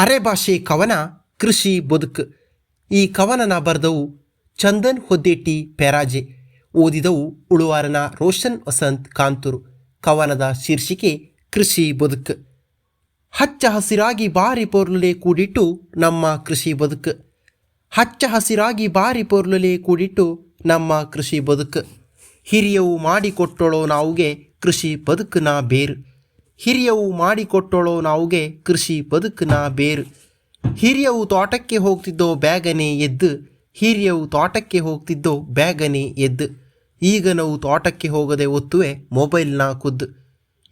ಅರೆಭಾಷೆ ಕವನ ಕೃಷಿ ಬದುಕು. ಈ ಕವನನ ಬರೆದವು ಚಂದನ್ ಹೊದ್ದೇಟಿ ಪೆರಾಜೆ. ಓದಿದವು ಉಳುವಾರನ ರೋಷನ್ ವಸಂತ್ ಕಾಂತೂರು. ಕವನದ ಶೀರ್ಷಿಕೆ ಕೃಷಿ ಬದುಕು. ಹಚ್ಚ ಹಸಿರಾಗಿ ಬಾರಿ ಪೊರ್ಲುಲೆ ಕೂಡಿಟ್ಟು ನಮ್ಮ ಕೃಷಿ ಬದುಕು. ಹಚ್ಚ ಹಸಿರಾಗಿ ಬಾರಿ ಪೊರ್ಲುಲೆ ಕೂಡಿಟ್ಟು ನಮ್ಮ ಕೃಷಿ ಬದುಕು. ಹಿರಿಯವು ಮಾಡಿಕೊಟ್ಟಳೋ ನಾವುಗೆ ಕೃಷಿ ಬದುಕಿನ ಬೇರು. ಹಿರಿಯವು ಮಾಡಿಕೊಟ್ಟಳೋ ನಾವುಗೆ ಕೃಷಿ ಬದುಕಿನ ಬೇರು. ಹಿರಿಯವು ತೋಟಕ್ಕೆ ಹೋಗ್ತಿದ್ದೋ ಬ್ಯಾಗನೆ ಎದ್ದು, ಹಿರಿಯವು ತೋಟಕ್ಕೆ ಹೋಗ್ತಿದ್ದೋ ಬ್ಯಾಗನೆ ಎದ್ದು. ಈಗ ನಾವು ತೋಟಕ್ಕೆ ಹೋಗದೆ ಒತ್ತುವೆ ಮೊಬೈಲ್ನ ಕುದ್ದು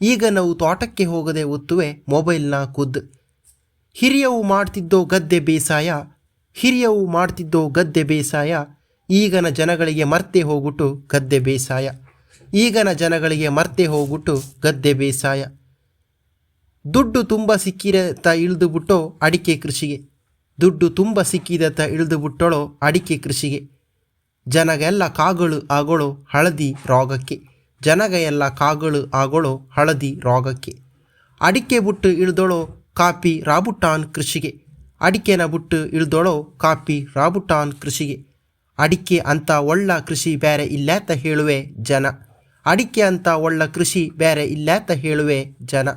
ಈಗ ನಾವು ತೋಟಕ್ಕೆ ಹೋಗದೆ ಒತ್ತುವೆ ಮೊಬೈಲ್ನ ಕುದ್ದು ಹಿರಿಯವು ಮಾಡ್ತಿದ್ದೋ ಗದ್ದೆ ಬೇಸಾಯ, ಹಿರಿಯವು ಮಾಡ್ತಿದ್ದೋ ಗದ್ದೆ ಬೇಸಾಯ, ಈಗನ ಜನಗಳಿಗೆ ಮರ್ತೆ ಹೋಗ್ಬಿಟ್ಟು ಗದ್ದೆ ಬೇಸಾಯ. ಈಗನ ಜನಗಳಿಗೆ ಮರ್ತೆ ಹೋಗ್ಬಿಟ್ಟು ಗದ್ದೆ ಬೇಸಾಯ. ದುಡ್ಡು ತುಂಬ ಸಿಕ್ಕಿರತ ಇಳಿದು ಬಿಟ್ಟೋ ಅಡಿಕೆ ಕೃಷಿಗೆ. ದುಡ್ಡು ತುಂಬ ಸಿಕ್ಕಿದತ್ತ ಇಳಿದು ಬಿಟ್ಟಳೋ ಅಡಿಕೆ ಕೃಷಿಗೆ. ಜನಗೆಲ್ಲ ಕಾಗಳು ಆಗೋಳು ಹಳದಿ ರೋಗಕ್ಕೆ. ಜನಗ ಎಲ್ಲ ಕಾಗಳು ಆಗೋಳು ಹಳದಿ ರೋಗಕ್ಕೆ. ಅಡಿಕೆ ಬುಟ್ಟು ಇಳಿದೋಳೋ ಕಾಪಿ ರಾಬುಟಾನ್ ಕೃಷಿಗೆ. ಅಡಿಕೆನ ಬುಟ್ಟು ಇಳಿದೋಳೋ ಕಾಪಿ ರಾಬುಟಾನ್ ಕೃಷಿಗೆ. ಅಡಿಕೆ ಅಂತ ಒಳ್ಳ ಕೃಷಿ ಬೇರೆ ಇಲ್ಲಾತ ಹೇಳುವೆ ಜನ. ಅಡಿಕೆ ಅಂತ ಒಳ್ಳ ಕೃಷಿ ಬೇರೆ ಇಲ್ಲಾತ ಹೇಳುವೆ ಜನ.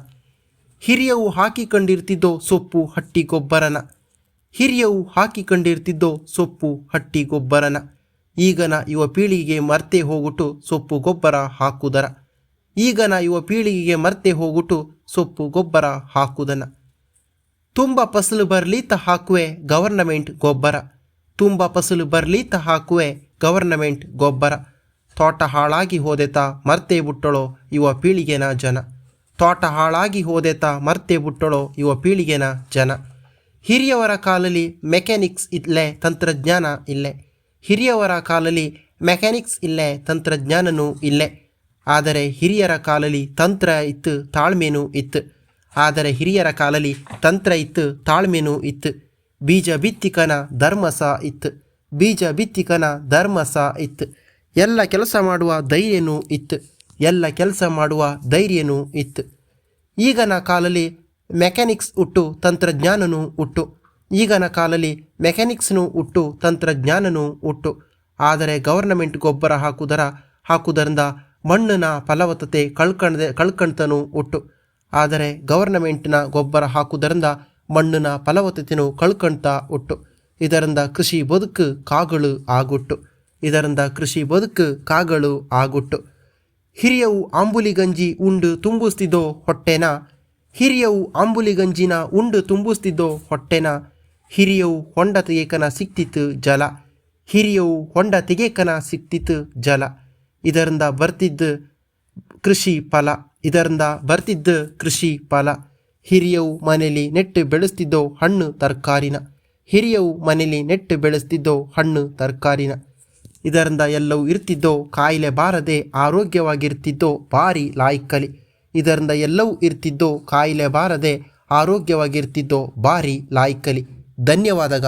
ಹಿರಿಯವು ಹಾಕಿಕೊಂಡಿರ್ತಿದ್ದೋ ಸೊಪ್ಪು ಹಟ್ಟಿ ಗೊಬ್ಬರನ ಹಿರಿಯವು ಹಾಕಿಕೊಂಡಿರ್ತಿದ್ದೋ ಸೊಪ್ಪು ಹಟ್ಟಿ ಗೊಬ್ಬರನ ಈಗನ ಯುವ ಪೀಳಿಗೆಗೆ ಮರ್ತೆ ಹೋಗುಟ್ಟು ಸೊಪ್ಪು ಗೊಬ್ಬರ ಹಾಕುದರ. ಈಗನ ಯುವ ಪೀಳಿಗೆಗೆ ಮರ್ತೆ ಹೋಗುಟ್ಟು ಸೊಪ್ಪು ಗೊಬ್ಬರ ಹಾಕುದನ. ತುಂಬ ಫಸಲು ತ ಹಾಕುವೆ ಗವರ್ನಮೆಂಟ್ ಗೊಬ್ಬರ. ತುಂಬ ಫಸಲು ತ ಹಾಕುವೆ ಗವರ್ನಮೆಂಟ್ ಗೊಬ್ಬರ. ತೋಟ ಹಾಳಾಗಿ ಹೋದೆತ ಮರ್ತೆ ಬಿಟ್ಟಳೋ ಯುವ ಪೀಳಿಗೆನ ಜನ. ತೋಟ ಹಾಳಾಗಿ ಹೋದೆತ ಮರ್ತೆ ಬಿಟ್ಟಳೋ ಯುವ ಪೀಳಿಗೆನ ಜನ. ಹಿರಿಯವರ ಕಾಲಲ್ಲಿ ಮೆಕ್ಯಾನಿಕ್ಸ್ ಇಲ್ಲೇ ತಂತ್ರಜ್ಞಾನ ಇಲ್ಲೇ. ಹಿರಿಯವರ ಕಾಲಲ್ಲಿ ಮೆಕ್ಯಾನಿಕ್ಸ್ ಇಲ್ಲೇ ತಂತ್ರಜ್ಞಾನನೂ ಇಲ್ಲೇ. ಆದರೆ ಹಿರಿಯರ ಕಾಲಲ್ಲಿ ತಂತ್ರ ಇತ್ತು, ತಾಳ್ಮೆನೂ ಇತ್ತು. ಆದರೆ ಹಿರಿಯರ ಕಾಲಲ್ಲಿ ತಂತ್ರ ಇತ್ತು, ತಾಳ್ಮೆನೂ ಇತ್ತು. ಬೀಜ ಬಿತ್ತಿಕನ ಧರ್ಮಸ ಇತ್ತು. ಬೀಜ ಬಿತ್ತಿಕನ ಧರ್ಮಸ ಇತ್ತು. ಎಲ್ಲ ಕೆಲಸ ಮಾಡುವ ಧೈರ್ಯನೂ ಇತ್ತು. ಎಲ್ಲ ಕೆಲಸ ಮಾಡುವ ಧೈರ್ಯನೂ ಇತ್ತು. ಈಗನ ಕಾಲಲ್ಲಿ ಮೆಕ್ಯಾನಿಕ್ಸ್ ಹುಟ್ಟು ತಂತ್ರಜ್ಞಾನನು ಹುಟ್ಟು ಈಗನ ಕಾಲಲ್ಲಿ ಮೆಕ್ಯಾನಿಕ್ಸ್ನು ಹುಟ್ಟು ತಂತ್ರಜ್ಞಾನನೂ ಹುಟ್ಟು ಆದರೆ ಗವರ್ನಮೆಂಟ್ ಗೊಬ್ಬರ ಹಾಕುವುದರ ಹಾಕುವುದರಿಂದ ಮಣ್ಣಿನ ಫಲವತ್ತತೆ ಕಳ್ಕಣದೆ, ಕಳ್ಕಣ್ತನೂ ಹುಟ್ಟು ಆದರೆ ಗವರ್ನಮೆಂಟ್ನ ಗೊಬ್ಬರ ಹಾಕುವುದರಿಂದ ಮಣ್ಣಿನ ಫಲವತ್ತತೆಯೂ ಕಳ್ಕಣ್ತಾ ಹುಟ್ಟು ಇದರಿಂದ ಕೃಷಿ ಬದುಕು ಕಾಗಳು ಆಗುಟ್ಟು. ಇದರಿಂದ ಕೃಷಿ ಬದುಕು ಕಾಗಳು ಆಗುಟ್ಟು. ಹಿರಿಯವು ಆಂಬುಲಿಗಂಜಿ ಉಂಡು ತುಂಬಿಸ್ತಿದ್ದೋ ಹೊಟ್ಟೆನ? ಹಿರಿಯವು ಆಂಬುಲಿ ಗಂಜಿನ ಉಂಡು ತುಂಬಿಸ್ತಿದ್ದೋ ಹೊಟ್ಟೆನ? ಹಿರಿಯವು ಹೊಂಡ ತೆಗೆಕನ ಸಿಕ್ತಿತ್ತು ಜಲ. ಹಿರಿಯವು ಹೊಂಡ ತೆಗೆಕನ ಸಿಕ್ತಿತ್ತು ಜಲ. ಇದರಿಂದ ಬರ್ತಿದ್ದ ಕೃಷಿ ಫಲ. ಇದರಿಂದ ಬರ್ತಿದ್ದ ಕೃಷಿ ಫಲ. ಹಿರಿಯವು ಮನೆಯಲ್ಲಿ ನೆಟ್ಟು ಬೆಳೆಸ್ತಿದ್ದೋ ಹಣ್ಣು ತರಕಾರಿನ? ಹಿರಿಯವು ಮನೆಯಲ್ಲಿ ನೆಟ್ಟು ಬೆಳೆಸ್ತಿದ್ದೋ ಹಣ್ಣು ತರಕಾರಿನ? ಇದರಿಂದ ಎಲ್ಲವೂ ಇರ್ತಿದ್ದೋ ಕಾಯಿಲೆ ಬಾರದೆ ಆರೋಗ್ಯವಾಗಿರ್ತಿದ್ದೋ ಬಾರಿ ಲಾಯ್ಕಲಿ. ಇದರಿಂದ ಎಲ್ಲವೂ ಇರ್ತಿದ್ದೋ ಕಾಯಿಲೆ ಬಾರದೆ ಆರೋಗ್ಯವಾಗಿರ್ತಿದ್ದೋ ಬಾರಿ ಲಾಯ್ಕಲಿ. ಧನ್ಯವಾದಗ